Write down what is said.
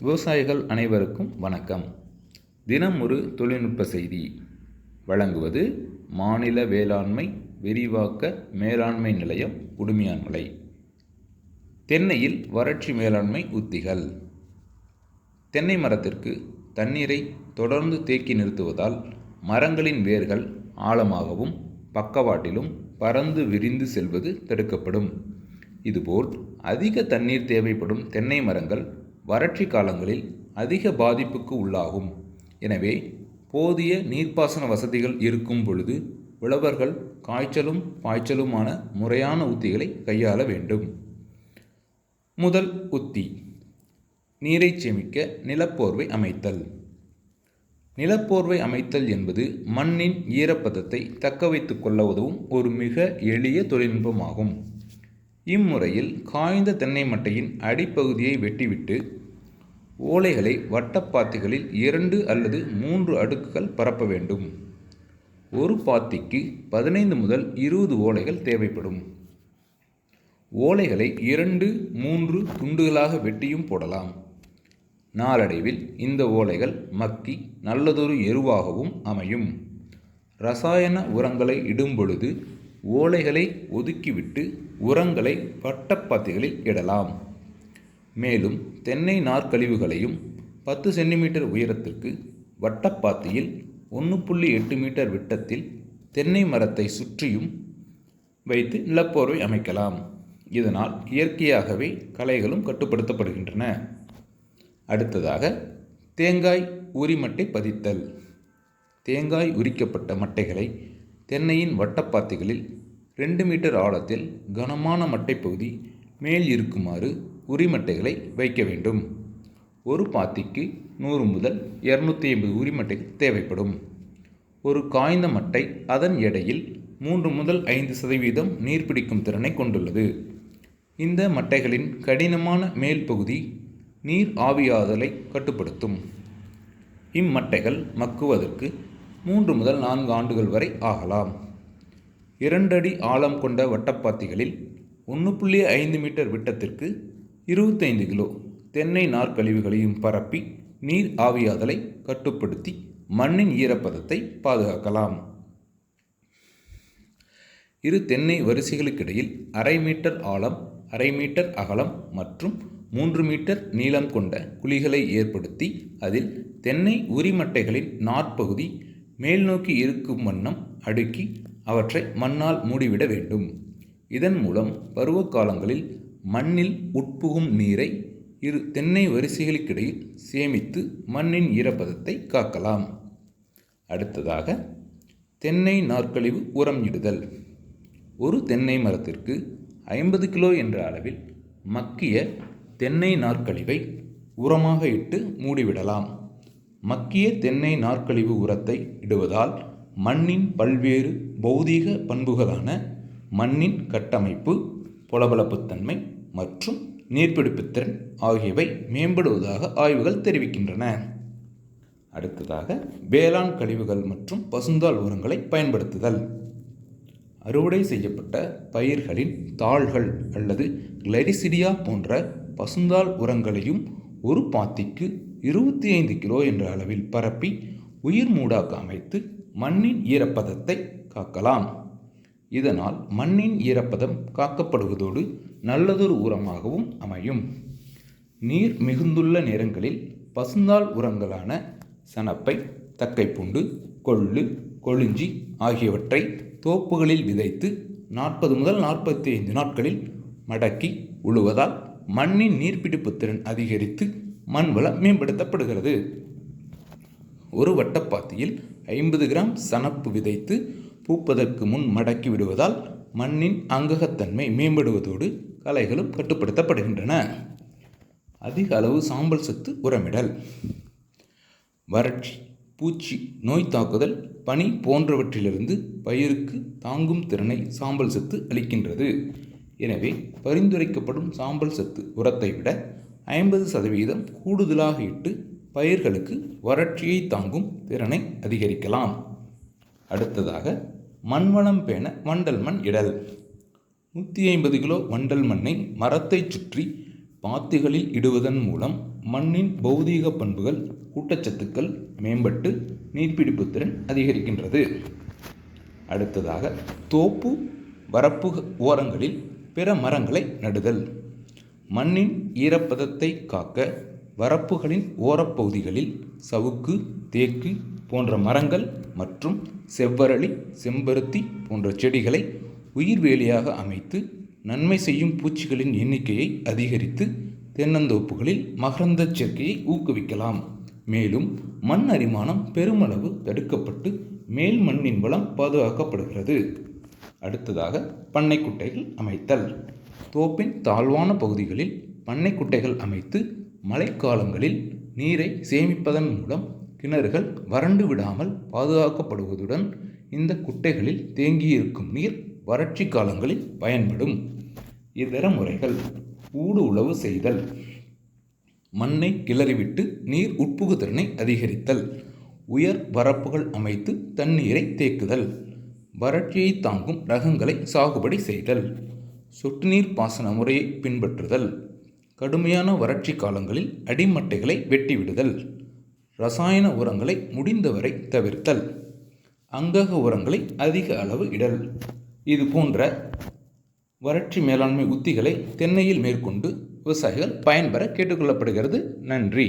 விவசாயிகள் அனைவருக்கும் வணக்கம். தினம் ஒரு தொழில்நுட்ப செய்தி. வழங்குவது மாநில வேளாண்மை விரிவாக்க மேலாண்மை நிலையம் உடுமையான்மலை தென்னையில் வறட்சி மேலாண்மை உத்திகள். தென்னை மரத்திற்கு தண்ணீரை தொடர்ந்து தேக்கி நிறுத்துவதால் மரங்களின் வேர்கள் ஆழமாகவும் பக்கவாட்டிலும் பறந்து விரிந்து செல்வது தடுக்கப்படும். இதுபோல் அதிக தண்ணீர் தேவைப்படும் தென்னை மரங்கள் வறட்சி காலங்களில் அதிக பாதிப்புக்கு உள்ளாகும். எனவே போதிய நீர்ப்பாசன வசதிகள் இருக்கும் பொழுது உழவர்கள் காய்ச்சலும் பாய்ச்சலுமான முறையான உத்திகளை கையாள வேண்டும். முதல் உத்தி நீரை சேமிக்க நிலப்போர்வை அமைத்தல். நிலப்போர்வை அமைத்தல் என்பது மண்ணின் ஈரப்பதத்தை தக்க வைத்துக் கொள்ள உதவும் ஒரு மிக எளிய தொழில்நுட்பமாகும். இம்முறையில் காய்ந்த தென்னை மட்டையின் அடிப்பகுதியை வெட்டிவிட்டு ஓலைகளை வட்டப்பாத்திகளில் இரண்டு அல்லது மூன்று அடுக்குகள் பரப்ப வேண்டும். ஒரு பாத்திக்கு பதினைந்து முதல் இருபது ஓலைகள் தேவைப்படும். ஓலைகளை இரண்டு மூன்று துண்டுகளாக வெட்டியும் போடலாம். நாளடைவில் இந்த ஓலைகள் மக்கி நல்லதொரு எருவாகவும் அமையும். ரசாயன உரங்களை இடும்பொழுது ஓலைகளை ஒதுக்கிவிட்டு உரங்களை வட்டப்பாத்திகளில் இடலாம். மேலும் தென்னை நார்க்கழிவுகளையும் பத்து சென்டிமீட்டர் உயரத்திற்கு வட்டப்பாத்தியில் ஒன்று புள்ளி எட்டு மீட்டர் விட்டத்தில் தென்னை மரத்தை சுற்றியும் வைத்து நிலப்போர்வை அமைக்கலாம். இதனால் இயற்கையாகவே களைகளும் கட்டுப்படுத்தப்படுகின்றன. அடுத்ததாக தேங்காய் உரிமட்டை பதித்தல். தேங்காய் உரிக்கப்பட்ட மட்டைகளை தென்னையின் வட்டப்பாத்திகளில் ரெண்டு மீட்டர் ஆழத்தில் கனமான மட்டைப்பகுதி மேல் இருக்குமாறு உரிமட்டைகளை வைக்க வேண்டும். ஒரு பாத்திக்கு நூறு முதல் இரநூத்தி ஐம்பது உரிமட்டைகள் தேவைப்படும். ஒரு காய்ந்த மட்டை அதன் எடையில் மூன்று முதல் ஐந்து சதவீதம் நீர் பிடிக்கும் திறனை கொண்டுள்ளது. இந்த மட்டைகளின் கடினமான மேல் பகுதி நீர் ஆவியாதலை கட்டுப்படுத்தும். இம்மட்டைகள் மக்குவதற்கு மூன்று முதல் நான்கு ஆண்டுகள் வரை ஆகலாம். இரண்டடி ஆழம் கொண்ட வட்டப்பாத்திகளில் ஒன்று புள்ளி ஐந்து மீட்டர் விட்டத்திற்கு இருபத்தைந்து கிலோ தென்னை நார்க்கழிவுகளையும் பரப்பி நீர் ஆவியாதலை கட்டுப்படுத்தி மண்ணின் ஈரப்பதத்தை பாதுகாக்கலாம். இரு தென்னை வரிசைகளுக்கிடையில் அரை மீட்டர் ஆழம் அரை மீட்டர் அகலம் மற்றும் மூன்று மீட்டர் நீளம் கொண்ட குழிகளை ஏற்படுத்தி அதில் தென்னை உரிமட்டைகளின் நாற்பகுதி மேல்நோக்கி இருக்கும் வண்ணம் அடுக்கி அவற்றை மண்ணால் மூடிவிட வேண்டும். இதன் மூலம் பருவகாலங்களில் மண்ணில் உட்புகும் நீரை இரு தென்னை வரிசைகளுக்கிடையில் சேமித்து மண்ணின் ஈரப்பதத்தை காக்கலாம். அடுத்ததாக தென்னை நாற்கழிவு உரம் இடுதல். ஒரு தென்னை மரத்திற்கு ஐம்பது கிலோ என்ற அளவில் மக்கிய தென்னை நாற்கழிவை உரமாக இட்டு மூடிவிடலாம். மக்கிய தென்னை நாற்கழிவு உரத்தை இடுவதால் மண்ணின் பல்வேறு பௌதீக பண்புகளான மண்ணின் கட்டமைப்பு பொலபலப்புத்தன்மை மற்றும் நீர்பிடிப்புத்திறன் ஆகியவை மேம்படுவதாக ஆய்வுகள் தெரிவிக்கின்றன. அடுத்ததாக வேளாண் கழிவுகள் மற்றும் பசுந்தாள் உரங்களை பயன்படுத்துதல். அறுவடை செய்யப்பட்ட பயிர்களின் தாள்கள் அல்லது கிளரிசிடியா போன்ற பசுந்தால் உரங்களையும் ஒரு பாத்திக்கு இருபத்தி ஐந்து கிலோ என்ற அளவில் பரப்பி உயிர் மூடாக்க அமைத்து மண்ணின் ஈரப்பதத்தை காக்கலாம். இதனால் மண்ணின் ஈரப்பதம் காக்கப்படுவதோடு நல்லதொரு உரமாகவும் அமையும். நீர் மிகுந்துள்ள நேரங்களில் பசுந்தாள் உரங்களான சனப்பை தக்கைப்புண்டு கொள்ளு கொழிஞ்சி ஆகியவற்றை தோப்புகளில் விதைத்து நாற்பது முதல் நாற்பத்தி ஐந்து நாட்களில் மடக்கி உழுவதால் மண்ணின் நீர்பிடிப்பு திறன் அதிகரித்து மண் வளம் மேம்படுத்தப்படுகிறது. ஒரு வட்டப்பாத்தியில் ஐம்பது கிராம் சனப்பு விதைத்து பூப்பதற்கு முன் மடக்கி விடுவதால் மண்ணின் அங்ககத்தன்மை மேம்படுவதோடு களைகளும் கட்டுப்படுத்தப்படுகின்றன. அதிக அளவு சாம்பல் சத்து உரமிடல். வறட்சி பூச்சி நோய் தாக்குதல் பனி போன்றவற்றிலிருந்து பயிருக்கு தாங்கும் திறனை சாம்பல் சத்து அளிக்கின்றது. எனவே பரிந்துரைக்கப்படும் சாம்பல் சத்து உரத்தை விட ஐம்பது சதவீதம் கூடுதலாக இட்டு பயிர்களுக்கு வறட்சியை தாங்கும் திறனை அதிகரிக்கலாம். அடுத்ததாக மண்வளம் பேண வண்டல் மண் இடல். நூற்றி ஐம்பது கிலோ வண்டல் மண்ணை மரத்தைச் சுற்றி பாத்திகளில் இடுவதன் மூலம் மண்ணின் பௌதீக பண்புகள் ஊட்டச்சத்துக்கள் மேம்பட்டு நீர்ப்பிடிப்பு திறன் அதிகரிக்கின்றது. அடுத்ததாக தோப்பு வரப்பு ஓரங்களில் பிற மரங்களை நடுதல். மண்ணின் ஈரப்பதத்தை காக்க வரப்புகளின் ஓரப்பகுதிகளில் சவுக்கு தேக்கு போன்ற மரங்கள் மற்றும் செவ்வரளி செம்பருத்தி போன்ற செடிகளை உயிர்வேலியாக அமைத்து நன்மை செய்யும் பூச்சிகளின் எண்ணிக்கையை அதிகரித்து தென்னந்தோப்புகளில் மகரந்தச் சேர்க்கையை ஊக்குவிக்கலாம். மேலும் மண் அரிமானம் பெருமளவு தடுக்கப்பட்டு மேல் மண்ணின் வளம் பாதுகாக்கப்படுகிறது. அடுத்ததாக பண்ணைக்குட்டைகள் அமைத்தல். தோப்பின் தாழ்வான பகுதிகளில் பண்ணைக்குட்டைகள் அமைத்து மழைக்காலங்களில் நீரை சேமிப்பதன் மூலம் கிணறுகள் வறண்டு விடாமல் பாதுகாக்கப்படுவதுடன் இந்த குட்டைகளில் தேங்கியிருக்கும் நீர் வறட்சி காலங்களில் பயன்படும். இதர முறைகள் ஊடு உழவு செய்தல் மண்ணை கிளறிவிட்டு நீர் உட்புகுதிறனை அதிகரித்தல் உயர் வரப்புகள் அமைத்து தண்ணீரை தேக்குதல் வறட்சியை தாங்கும் ரகங்களை சாகுபடி செய்தல் சொட்டு நீர் பாசன முறையை பின்பற்றுதல் கடுமையான வறட்சி காலங்களில் அடிமட்டைகளை வெட்டிவிடுதல். ரசாயன உரங்களை முடிந்தவரை தவிர்த்தல். அங்கக உரங்களை அதிக அளவு இடல். இது போன்ற வறட்சி மேலாண்மை உத்திகளை தென்னையில் மேற்கொண்டு விவசாயிகள் பயன்பெற கேட்டுக்கொள்ளப்படுகிறது. நன்றி.